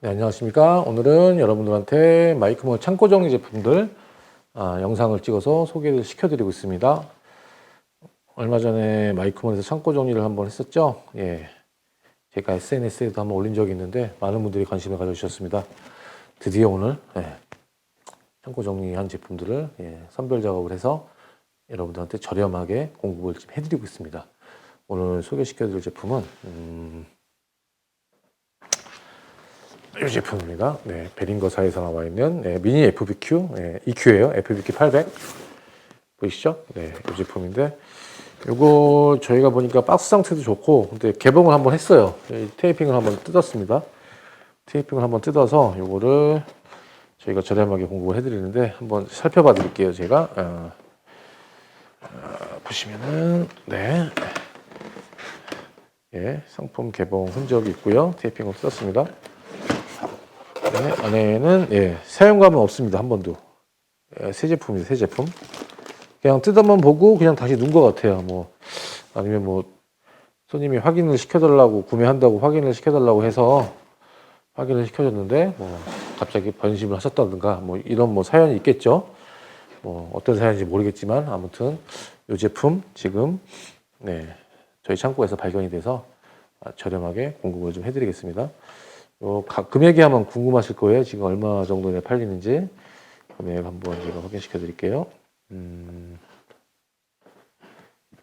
네, 안녕하십니까. 오늘은 여러분들한테 마이크몰 창고 정리 제품들 아, 영상을 찍어서 소개를 시켜드리고 있습니다. 얼마 전에 마이크몰에서 창고 정리를 한번 했었죠. 예. 제가 SNS에도 한번 올린 적이 있는데 많은 분들이 관심을 가져주셨습니다. 드디어 오늘 예, 창고 정리한 제품들을 예, 선별 작업을 해서 여러분들한테 저렴하게 공급을 좀 해드리고 있습니다. 오늘 소개시켜드릴 제품은 음, 이 제품입니다. 네, 베링거사에서 나와 있는 네, 미니 FBQ, 네, EQ예요. FBQ 800 보이시죠? 네, 이 제품인데 이거 저희가 보니까 박스 상태도 좋고 근데 개봉을 한번 했어요. 이 테이핑을 한번 뜯었습니다. 테이핑을 한번 뜯어서 이거를 저희가 저렴하게 공급을 해드리는데 한번 살펴봐 드릴게요. 제가 어, 어, 보시면은 네. 예, 상품 개봉 흔적이 있고요. 테이핑을 뜯었습니다. 네, 안에는 예, 사용감은 없습니다. 한 번도. 예, 새 제품입니다. 새 제품. 그냥 뜯어만 보고 그냥 다시 넣은 것 같아요. 뭐 아니면 뭐 손님이 확인을 시켜달라고 구매한다고 확인을 시켜달라고 해서 확인을 시켜줬는데 뭐 갑자기 번심을 하셨다든가 뭐 이런 뭐 사연이 있겠죠. 뭐 어떤 사연인지 모르겠지만 아무튼 이 제품 지금 네 저희 창고에서 발견이 돼서 아, 저렴하게 공급을 좀 해드리겠습니다. 요 가- 금액이 한번 궁금하실 거예요. 지금 얼마 정도에 팔리는지 금액 한번 제가 확인시켜 드릴게요. 음,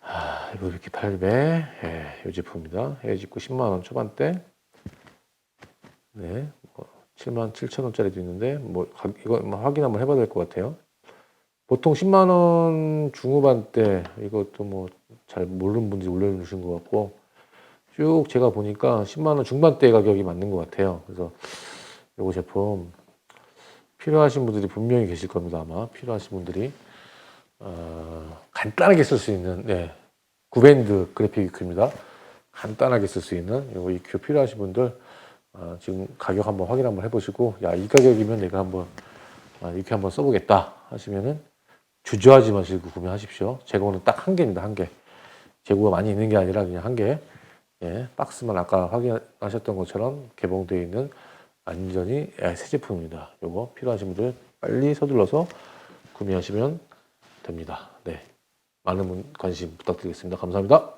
아, 이거 이렇게 800, 예, 이 제품입니다. 헤어집고 10만 원 초반대. 네, 뭐 7만 7천 원짜리도 있는데 뭐 가- 이거 확인 한번 해봐야 될 것 같아요. 보통 10만 원 중후반대 이것도 뭐 잘 모르는 분들이 올려주신 것 같고 쭉 제가 보니까 10만 원 중반대 가격이 맞는 것 같아요. 그래서 이거 제품 필요하신 분들이 분명히 계실 겁니다. 아마 필요하신 분들이 어, 간단하게 쓸 수 있는 네, 구밴드 그래픽 EQ입니다. 간단하게 쓸 수 있는 이거 EQ 필요하신 분들 어, 지금 가격 한번 확인 한번 해보시고 야 이 가격이면 내가 한번 아, 이렇게 한번 써보겠다 하시면은 주저하지 마시고 구매하십시오. 재고는 딱 한 개입니다. 한 개. 재고가 많이 있는 게 아니라 그냥 한 개. 예, 박스만 아까 확인하셨던 것처럼 개봉되어 있는 완전히 예, 새 제품입니다. 요거 필요하신 분들 빨리 서둘러서 구매하시면 됩니다. 네. 많은 분 관심 부탁드리겠습니다. 감사합니다.